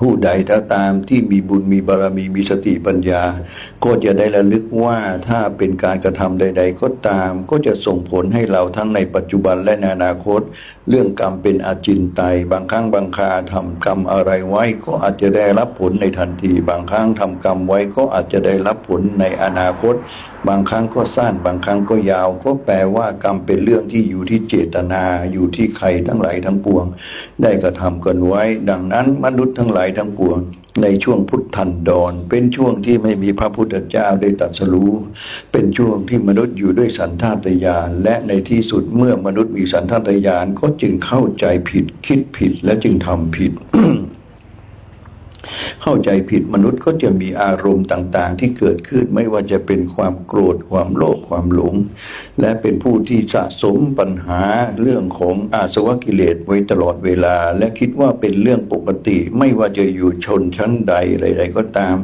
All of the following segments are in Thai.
ผู้ใดถ้าตามที่มีบุญมีบารมีมีสติปัญญา ก็จะได้ระลึกว่าถ้าเป็นการกระทำใด ๆ ก็ตาม ก็จะส่งผลให้เราทั้งในปัจจุบันและในอนาคต เรื่องกรรมเป็นอาจินไตยบางครั้งบางคาทำกรรมอะไรไว้ก็อาจจะได้รับผลในทันที บางครั้งทำกรรมไว้ก็อาจจะได้รับผลในอนาคต บางครั้งก็สั้นบางครั้งก็ยาว ก็แปลว่ากรรมเป็นเรื่องที่อยู่ที่เจตนาอยู่ที่ใครทั้งหลายทั้งปวง ได้กระทำกันไว้ ดังนั้นมนุษย์ทั้งหลายทั้งปวง ในช่วงพุทธันดร เป็นช่วงที่ไม่มีพระพุทธเจ้าได้ตรัสรู้ เป็นช่วงที่มนุษย์อยู่ด้วยสันทาตญาณและในที่สุดเมื่อมนุษย์มีสันทาตญาณก็จึงเข้าใจผิดคิดผิดและจึงทำผิด เข้าใจผิดมนุษย์ก็จะมีอารมณ์ต่างๆ ที่เกิดขึ้นไม่ว่าจะเป็นความโกรธความโลภความหลง และเป็นผู้ที่สะสมปัญหาเรื่องของอาสวะกิเลสไว้ตลอดเวลา และคิดว่าเป็นเรื่องปกติ ไม่ว่าจะอยู่ชนชั้นใดใดๆก็ตาม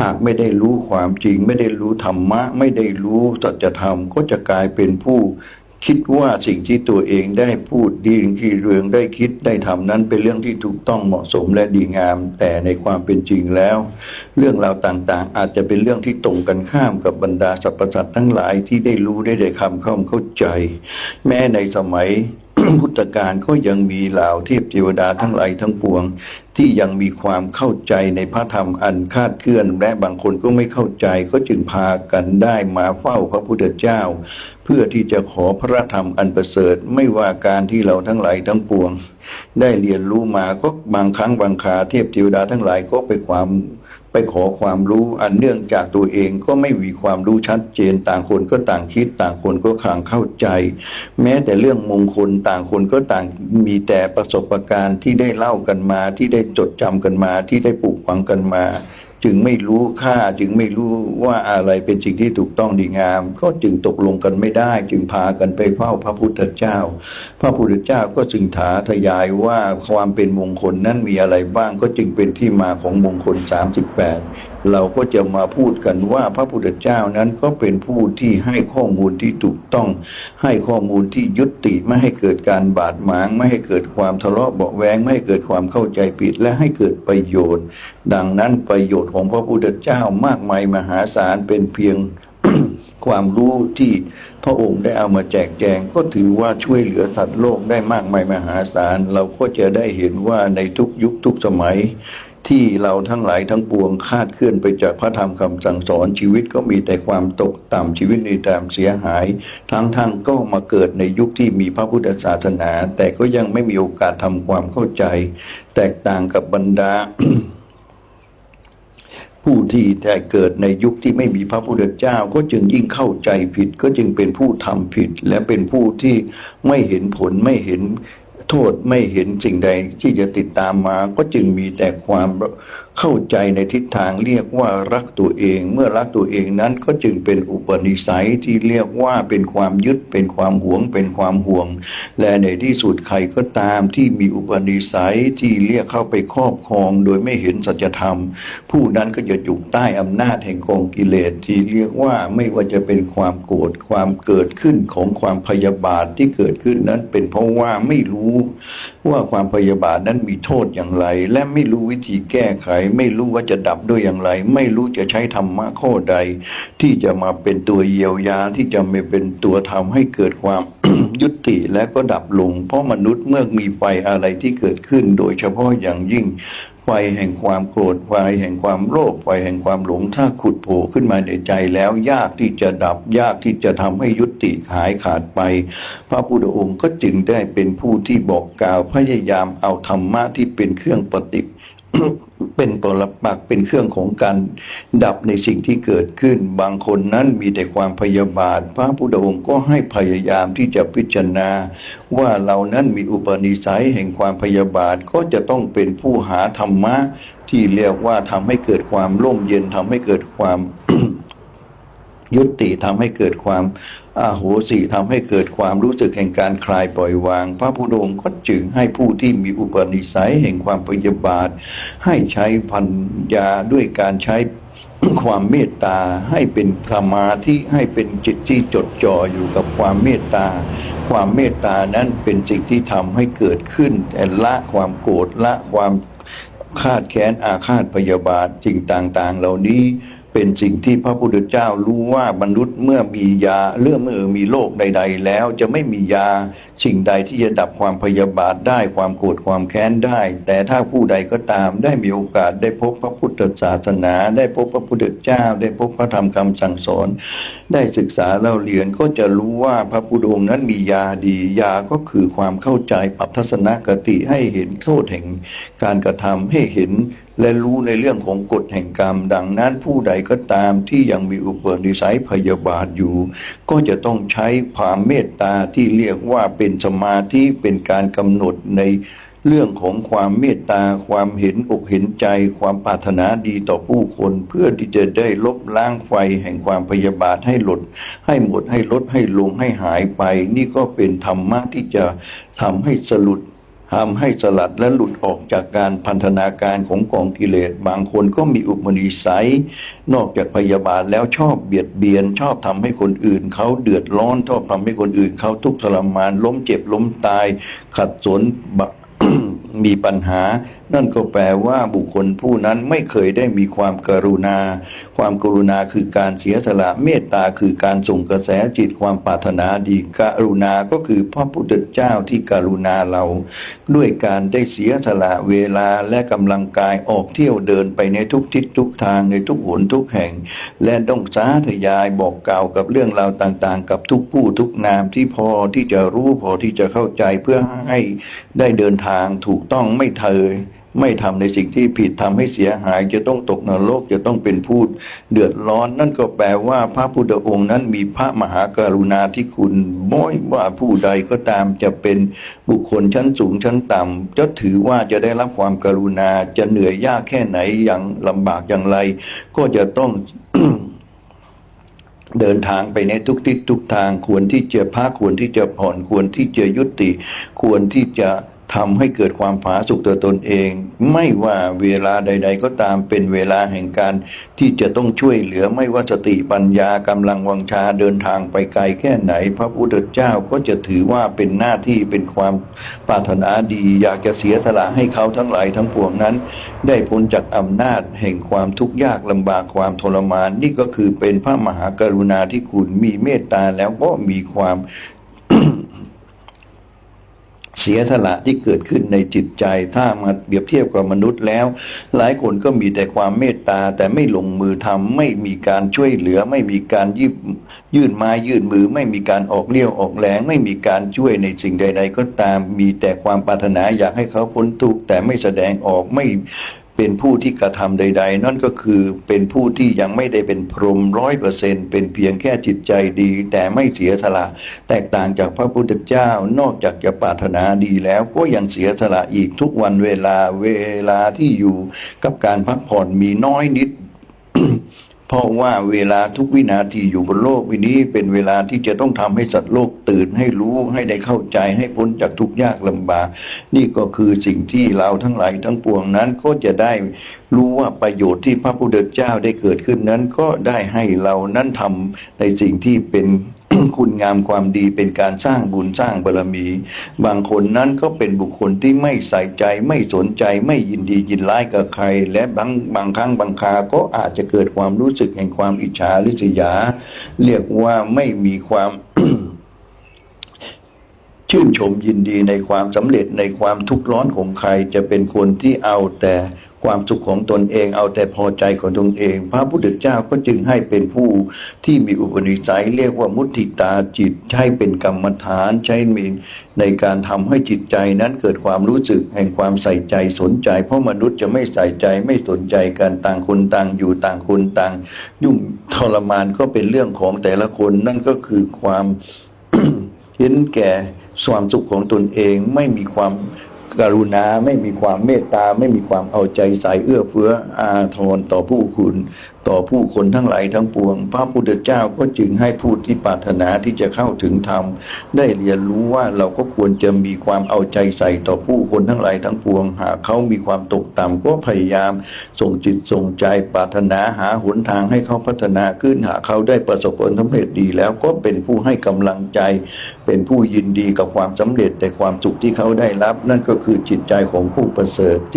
หากไม่ได้รู้ความจริง ไม่ได้รู้ธรรมะ ไม่ได้รู้สัจธรรมก็จะกลายเป็นผู้ คิดว่าสิ่งที่ตัวเองได้พูดดีที่เรืองได้คิดได้ทำนั้นเป็นเรื่องที่ถูกต้องเหมาะสมและดีงาม แต่ในความเป็นจริงแล้ว เรื่องราวต่างๆ อาจจะเป็นเรื่องที่ตรงกันข้ามกับบรรดาสรรพสัตว์ทั้งหลายที่ได้รู้ได้ได้คำเข้าเข้าใจ แม้ในสมัยพุทธกาลก็ยังมีเหล่าเทพเทวดาทั้งหลายทั้งปวง ที่ยังมีความเข้าใจในพระธรรมอันคาดเคลื่อน และบางคนก็ไม่เข้าใจก็จึงพากันได้มาเฝ้าพระพุทธเจ้า เพื่อที่จะขอพระธรรมอันประเสริฐไม่ว่าการที่เราทั้งหลายทั้งปวง ได้เรียนรู้มาก็บางครั้งบางคาเทพเทวดาทั้งหลายก็ไปความ ขอความรู้อันเนื่องจากตัวเองก็ไม่มีความรู้ชัดเจน ต่างคนก็ต่างคิด ต่างคนก็ข่างเข้าใจ แม้แต่เรื่องมงคลต่างคนก็ต่างมีแต่ประสบการณ์ที่ได้เล่ากันมาที่ได้จดจำกันมาที่ได้ปลูกฝังกันมา จึงไม่รู้ค่าจึงไม่รู้ว่าอะไรเป็นสิ่งที่ถูกต้องดีงาม ก็จึงตกลงกันไม่ได้ จึงพากันไปเฝ้าพระพุทธเจ้า พระพุทธเจ้าก็จึงถาทยายว่าความเป็นมงคลนั้นมีอะไรบ้างก็จึงเป็นที่มาของมงคล 38เราก็จะมาพูดกันว่าพระพุทธเจ้านั้นก็เป็นผู้ที่ให้ข้อมูลที่ถูกต้องให้ข้อมูลที่ยุติไม่ให้เกิดการบาดหมาง ไม่ให้เกิดความทะเลาะเบาะแวงไม่ให้เกิดความเข้าใจผิด และให้เกิดประโยชน์ ดังนั้นประโยชน์ของพระพุทธเจ้ามากมายมหาศาลเป็นเพียงความรู้ที่พระองค์ได้เอามาแจกแจงก็ถือว่าช่วยเหลือสัตว์โลกได้มากมายมหาศาล เราก็จะได้เห็นว่าในทุกยุคทุกสมัย ที่เราทั้งหลายทั้งปวงคาดเคลื่อนไปจากพระธรรมคำสั่งสอนชีวิตก็มีแต่ความตกต่ำชีวิตในตามเสียหาย ทั้งทั้งก็มาเกิดในยุคที่มีพระพุทธศาสนา แต่ก็ยังไม่มีโอกาสทำความเข้าใจ แตกต่างกับบรรดาผู้ที่แต่เกิดในยุคที่ไม่มีพระพุทธเจ้าก็จึงยิ่งเข้าใจผิด ก็จึงเป็นผู้ทำผิด และเป็นผู้ที่ไม่เห็นผลไม่เห็น โทษไม่เห็นสิ่งใดที่จะติดตามมา ก็จึงมีแต่ความเข้าใจในทิศทางเรียกว่ารักตัวเอง เมื่อรักตัวเองนั้นก็จึงเป็นอุปนิสัยที่เรียกว่าเป็นความยึดเป็นความหวง เป็นความห่วง และในที่สุดใครก็ตามที่มีอุปนิสัยที่เรียกเข้าไปครอบครอง โดยไม่เห็นสัจธรรม ผู้นั้นก็จะอยู่ใต้อำนาจแห่งกองกิเลสที่เรียกว่าไม่ว่าจะเป็นความโกรธความเกิดขึ้นของความพยาบาทที่เกิดขึ้นนั้นเป็นเพราะว่าไม่รู้ว่าความพยาบาทนั้นมีโทษอย่างไร และไม่รู้วิธีแก้ไข ไม่รู้ว่าจะดับด้วยอย่างไร ไม่รู้จะใช้ธรรมะข้อใด ที่จะมาเป็นตัวเยียวยาที่จะไม่เป็นตัวทำให้เกิดความยุติและก็ดับลง เพราะมนุษย์เมื่อมีไฟอะไรที่เกิดขึ้น โดยเฉพาะอย่างยิ่ง ไฟแห่งความโกรธไฟแห่งความโลภไฟแห่งความหลงถ้าขุดโผล่ขึ้นมาในใจแล้วยากที่จะดับยากที่จะทำให้ยุติหายขาดไป พระพุทธองค์ก็จึงได้เป็นผู้ที่บอกกล่าวพยายามเอาธรรมะที่เป็นเครื่องปฏิ เป็นปรปักเป็นเครื่องของการดับในสิ่งที่เกิดขึ้น บางคนนั้นมีแต่ความพยาบาท พระพุทธองค์ก็ให้พยายามที่จะพิจารณา ว่าเรานั้นมีอุปนิสัยแห่งความพยาบาทก็จะต้องเป็นผู้หาธรรมะที่เรียกว่าทำให้เกิดความร่มเย็นทำให้เกิดความ ยุติทำให้เกิดความอาโหสิทำให้เกิดความรู้สึกแห่งการคลายปล่อยวาง พระพุทธองค์ก็จึงให้ผู้ที่มีอุปนิสัยแห่งความพยาบาท ให้ใช้พัญญาด้วยการใช้ความเมตตาให้เป็นสมาธิให้เป็นจิตที่จดจ่ออยู่กับความเมตตา ความเมตตานั้นเป็นสิ่งที่ทำให้เกิดขึ้นแต่ละความโกรธละความคาดแค้นอาฆาตพยาบาทสิ่งต่างๆ เหล่านี้ เป็นสิ่งที่พระพุทธเจ้ารู้ว่ามนุษย์เมื่อมียาเรื่องเมื่อมีโรคใด ๆ แล้วจะไม่มียาสิ่งใดที่จะดับความพยาบาทได้ความโกรธความแค้นได้ แต่ถ้าผู้ใดก็ตามได้มีโอกาสได้พบพระพุทธศาสนา ได้พบพระพุทธเจ้า ได้พบพระธรรมคำสั่งสอน ได้ศึกษาเล่าเรียนก็จะรู้ว่าพระพุทธองค์นั้นมียาดียาก็คือความเข้าใจปรับทัศนคติให้เห็นโทษแห่งการกระทำให้เห็น และรู้ในเรื่องของกฎแห่งกรรม ดังนั้นผู้ใดก็ตามที่ยังมีอุปนิสัยพยาบาทอยู่ ก็จะต้องใช้ความเมตตาที่เรียกว่าเป็นสมาธิเป็นการกำหนดในเรื่องของความเมตตา ความเห็นอกเห็นใจ ความปรารถนาดีต่อผู้คน เพื่อที่จะได้ลบล้างไฟแห่งความพยาบาทให้หลด ให้หมดให้ลดให้ลงให้หายไป นี่ก็เป็นธรรมะที่จะทำให้สลุด ทำให้สลัดและหลุดออกจากการพันธนาการของกองกิเลส บางคนก็มีอุปนิสัย นอกจากพยาบาทแล้วชอบเบียดเบียน ชอบทำให้คนอื่น เขาเดือดร้อนชอบทำให้คนอื่น เขาทุกข์ทรมาน ล้มเจ็บล้มตาย ขัดสนบะมีปัญหา นั่นก็แปลว่าบุคคลผู้นั้นไม่เคยได้มีความกรุณา ความกรุณาคือการเสียสละ เมตตาคือการส่งกระแสจิตความปรารถนาดีกรุณาก็คือพระพุทธเจ้าที่กรุณาเรา ด้วยการได้เสียสละเวลาและกำลังกายออกเที่ยวเดินไปในทุกทิศทุกทางในทุกหนทุกแห่ง และต้องสาธยายบอกกล่าวกับเรื่องราวต่างๆ กับทุกผู้ทุกนามที่พอที่จะรู้พอที่จะเข้าใจเพื่อให้ได้เดินทางถูกต้องไม่เทย ไม่ทำในสิ่งที่ผิดทำให้เสียหาย จะต้องตกนรกจะต้องเป็นผู้เดือดร้อน นั่นก็แปลว่าพระพุทธองค์นั้นมีพระมหากรุณาธิคุณม้อยว่าผู้ใดก็ตามจะเป็นบุคคลชั้นสูงชั้นต่ำจะถือว่าจะได้รับความกรุณาจะเหนื่อยยากแค่ไหนอย่างลำบากอย่างไร ก็จะต้องเดินทางไปในทุกทิศทุกทางควรที่จะพักควรที่จะผ่อนควรที่จะยุติ ควรที่จะ ทำให้เกิดความผาสุกต่อตนเอง ไม่ว่าเวลาใด ๆ ก็ตามเป็นเวลาแห่งการที่จะต้องช่วยเหลือไม่ว่าสติปัญญากำลังวังชาเดินทางไปไกลแค่ไหน พระพุทธเจ้าก็จะถือว่าเป็นหน้าที่เป็นความปรารถนาดี อยากจะเสียสละให้เขาทั้งหลายทั้งปวงนั้น ได้พ้นจากอำนาจแห่งความทุกข์ยากลำบากความทรมาน นี่ก็คือเป็นพระมหากรุณาที่คุณมีเมตตาแล้วก็มีความ เสียสละที่เกิดขึ้นในจิตใจ ถ้ามาเปรียบเทียบกับมนุษย์แล้ว หลายคนก็มีแต่ความเมตตาแต่ไม่ลงมือทำไม่มีการช่วยเหลือ ไม่มีการยืดยื่นไม้ยื่นมือ ไม่มีการออกเลี้ยวออกแรง ไม่มีการช่วยในสิ่งใด ๆ ก็ตามมีแต่ความปรารถนาอยากให้เขาพ้นทุกข์แต่ไม่แสดงออกไม่ เป็นผู้ที่กระทำใด ๆ นั่นก็คือเป็นผู้ที่ยังไม่ได้เป็นพรหมร้อยเปอร์เซ็นเป็นเพียงแค่จิตใจดี แต่ไม่เสียสละ แตกต่างจากพระพุทธเจ้านอกจากจะปรารถนาดีแล้วก็ยังเสียสละอีกทุกวันเวลาเวลาที่อยู่กับการพักผ่อนมีน้อยนิด เพราะว่าเวลาทุกวินาทีอยู่บนโลกวินี้เป็นเวลาที่จะต้องทำให้สัตว์โลกตื่นให้รู้ให้ได้เข้าใจให้พ้นจากทุกยากลำบาก นี่ก็คือสิ่งที่เราทั้งหลายทั้งปวงนั้นก็จะได้ รู้ว่าประโยชน์ที่พระพุทธเจ้าได้เกิดขึ้นนั้นก็ได้ให้เรานั้นทำในสิ่งที่เป็นคุณงามความดีเป็นการสร้างบุญสร้างบารมี บางคนนั้นก็เป็นบุคคลที่ไม่ใส่ใจไม่สนใจไม่ยินดียินร้ายกับใคร และบางบางครั้งบางคาก็อาจจะเกิดความรู้สึกแห่งความอิจฉาริษยา เรียกว่าไม่มีความชื่นชมยินดีในความสำเร็จในความทุกข์ร้อนของใครจะเป็นคนที่เอาแต่ ความสุขของตนเองเอาแต่พอใจของตนเอง พระพุทธเจ้าก็จึงให้เป็นผู้ที่มีอุปนิสัยเรียกว่ามุติตาจิตใช้เป็นกรรมฐานใช้มีในการทำให้จิตใจนั้นเกิดความรู้สึกแห่งความใส่ใจสนใจ เพราะมนุษย์จะไม่ใส่ใจไม่สนใจกันต่างคนต่างอยู่ต่างคนต่าง ยุ่งทรมานก็เป็นเรื่องของแต่ละคนนั่นก็คือความเห็นแก่ความสุขของตนเองไม่มีความ กรุณาไม่มีความเมตตาไม่มีความเอาใจใส่เอื้อเฟื้ออาทรต่อผู้คุณ ต่อผู้คนทั้งหลายทั้งปวง พระพุทธเจ้าก็จึงให้ผู้ที่ปรารถนาที่จะเข้าถึงธรรม ได้เรียนรู้ว่าเราก็ควรจะมีความเอาใจใส่ต่อผู้คนทั้งหลายทั้งปวง หากเขามีความตกต่ำก็พยายาม ส่งจิตส่งใจปรารถนาหาหนทางให้เขาพัฒนาขึ้นหากเขาได้ประสบผลสำเร็จดีแล้วก็เป็นผู้ให้กำลังใจ เป็นผู้ยินดีกับความสำเร็จแต่ความสุขที่เขาได้รับ นั่นก็คือจิตใจของผู้ประเสริฐที่